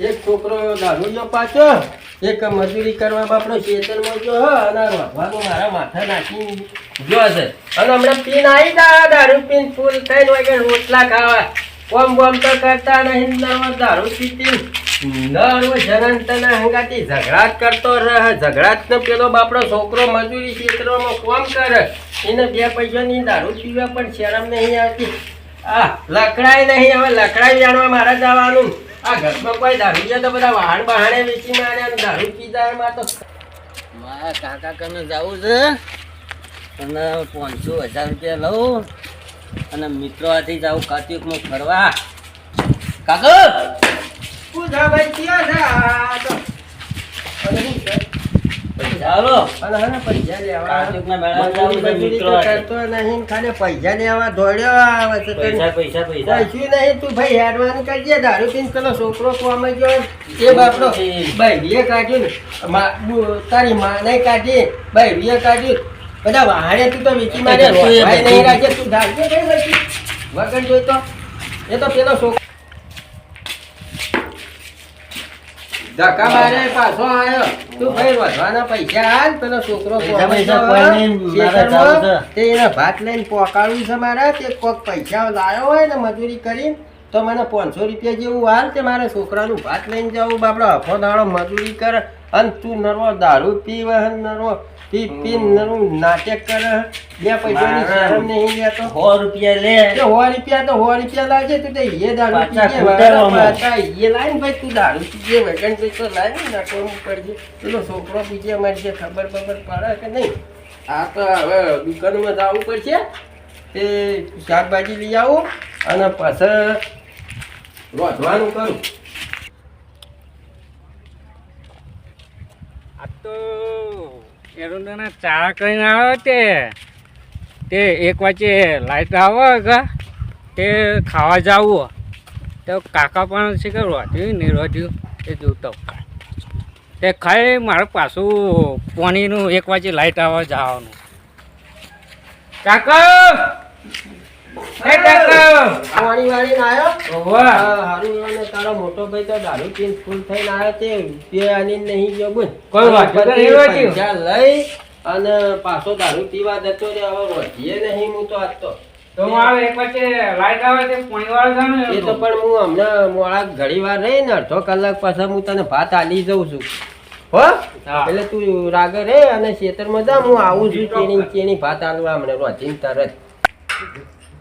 એક છોકરો દારૂ જો પાછો. એક મજૂરી કરવા બાપડો ખેતરમાં જો અને વધવાનું મારા માથા નાખી જો છે. અને હમણાં પીન આવી જા, દારૂ પીન ફૂલ થઈને વાગે રોટલા ખાવા. કોમ બોમ તો કરતા નહીં દારૂ પીતી. નવો જનંતના હંગાતી ઝઘડા જ કરતો રહે. ઝઘડા પેલો બાપડો છોકરો મજૂરી ખેતરોમાં કોમ કરે. એને બે પૈસાની દારૂ પીવા પણ શરમ નહીં આવતી. આ લકડાય નહીં, હવે લકડાઈ જાણવા મારે જવાનું. આ ઘરમાં કોઈ દારૂ છે તો બધા વાહન બહાણે વેચી મારે અને દારૂ પીધા એમાં તો. મારા કાકા કને જવું છે? અને પાંચસો હજાર રૂપિયા લઉં. અને મિત્રો આથી જાઉં કાર્તિકમાં ફરવા. કાકો! પૂજા ભાઈ ક્યાં છે? ચાલો અને હે ને પૈસા લેવા. કાર્તિકના મેળામાં જાવું છે મજૂરી મિત્રો. તો હાથે. કરતો નહીં ખાલી પૈસા લેવા દોડ્યો આવે છે પૈસા પૈસા પૈસા. કશું નહીં તું ભાઈ હેડવાનું કરજે. દારૂ પીને પેલો છોકરો કોમે ગયો એ બાપડો ભાઈ કાઢ્યું ને. તારી માને કાઢી. ભાઈ કાઢ્યું. બધા વાહણે તું તો વેચી મારે. નહીં રાખે તું ધારજે વગર જોઈતો એ તો પેલો છોકરો ધક્કા મારે પાછો આવ્યો તું ભાઈ વધવાના પૈસા હાલ પેલો છોકરો. તે એને ભાત લઈને પોકાડવું છે મારે તે કોક પૈસા લાવ્યો હોય ને મજૂરી કરીને તો મને પાંચસો રૂપિયા જેવું હાલ તે મારા છોકરાનું ભાત લઈને જવું બાપડો હફો દાડો મજૂરી કરે અને તું નરવો દારૂ પીવે નરવો પી પી નરવું નાટક કરે બે પૈસાની શરમ નહીં લેતો સો રૂપિયા લે. સો રૂપિયા તો સો રૂપિયા લાગે તું તો એ દારૂ પી પીજે એ લાય ભાઈ તું દારૂ પીજે વગન ભાઈ તો લાય ને નાટકનું કરજે પેલો છોકરો પીજે મારી જે ખબર બબર પડે કે નહીં આ તો હવે દુકાનમાં જવું પડશે. તે શાકભાજી લઈ આવું અને પાછળ રોધવાનું કરું. આ તો એરોડાના ચા કરીને આવે તે. તે એક વાગે લાઈટ આવે કે તે ખાવા જવું. તો કાકા પણ છે કે રોધ્યું નહીં રોધ્યું. એ જોતો તે. ખાઈ મારે પાછું પાણીનું એક વાગે લાઈટ આવે જવાનું. કાકા! કાકા! વાળી હારું અને તારો મોટો ભાઈ તો દારૂ પીને ફૂલ થઈને આવ્યો તે રૂપિયા આની નહીં ગયો બોલ. કોઈ વાત નહીં, બધી એ વાત નહીં. પૈસા લઈ અને પાછો દારૂ પીવા જતો રે હવે રોધીએ નહીં હું તો આજ તો. તો મારે એક વાગે લાઈટ આવે તે પાણી વાળા એ તો પણ હું હમણાં મોડા ઘડી વાર રહી ને અડધો કલાક પાછા હું તને ભાત આલી જઉં છું. હો? એટલે તું રાગે રે અને ખેતરમાં જા હું આવું છું ચેણી ચેણી ભાત આલવા હમણાં રોધીને તરત.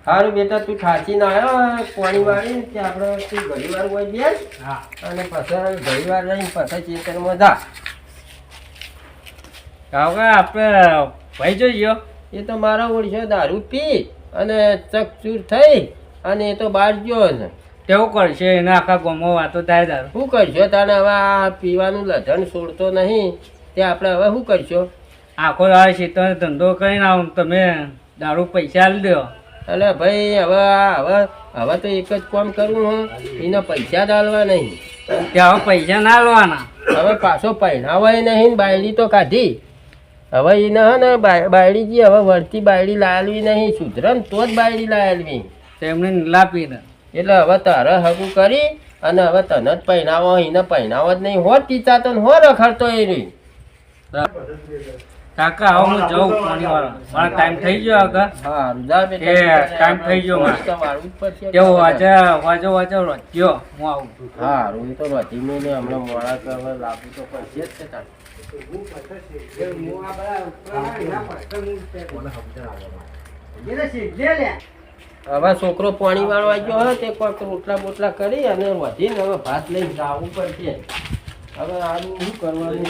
સારું બેટા તું ઠાચીને આવ્યો પાણી વાળી કે આપણે તું ઘણી વાર હોય બે હા. અને પછી ઘણી વાર રહીને પછી ખેતરમાં જા. કે આપણે ભાઈ જોઈએ એ તો મારા ઓળશો દારૂ પી અને ચકચૂર થઈ અને એ તો બહાર ગયો ને. તેવું કરશે એના આખા ગોમો વાતો થાય દારૂ શું કરશો તારે હવે આ પીવાનું લધણ છોડતો નહીં. તે આપણે હવે શું કરશો? આખો દાડો ખેતરનો ધંધો કરીને આવું તમે દારૂ પૈસા આપી દો. એટલે ભાઈ હવે હવે હવે તો એક જ કામ કરવું હું. એના પૈસા ડાલવા નહીં. ત્યાં હવે પૈસા ના લેવાના હવે પાછો પહેણાવાય નહીં બાયડી તો કાઢી. હવે એને હે ને બાય- બાયડીજી હવે વળતી બાયડી લાલવી નહીં સુધરે ને તો જ બાયડી લાલવી તેમને લાપીને પીને. એટલે હવે તારે હગું કરી અને હવે તને જ પહેરાવો એને પહેરાવો જ નહીં. હોત ટીચા તો હો રખડતો એ રહી કાકા હવે હું જાઉં પાણી વાળો મારો ટાઈમ થઈ ગયો આગળ. હા ટાઈમ થઈ ગયો મારે. કેવો વાળવું વાજો વાજો રોજ્યો હું આવું હા રૂમ તો રોજી મેં ને. હમણાં મોડા તો હવે લાવવું તો પડશે જ છે તારે. હવે છોકરો પાણી વાળવા ગયો હોય તે કોઈક રોટલા બોટલા કરી અને વધીને હવે ભાત લઈને જવું પડશે. હવે આનું શું કરવાનું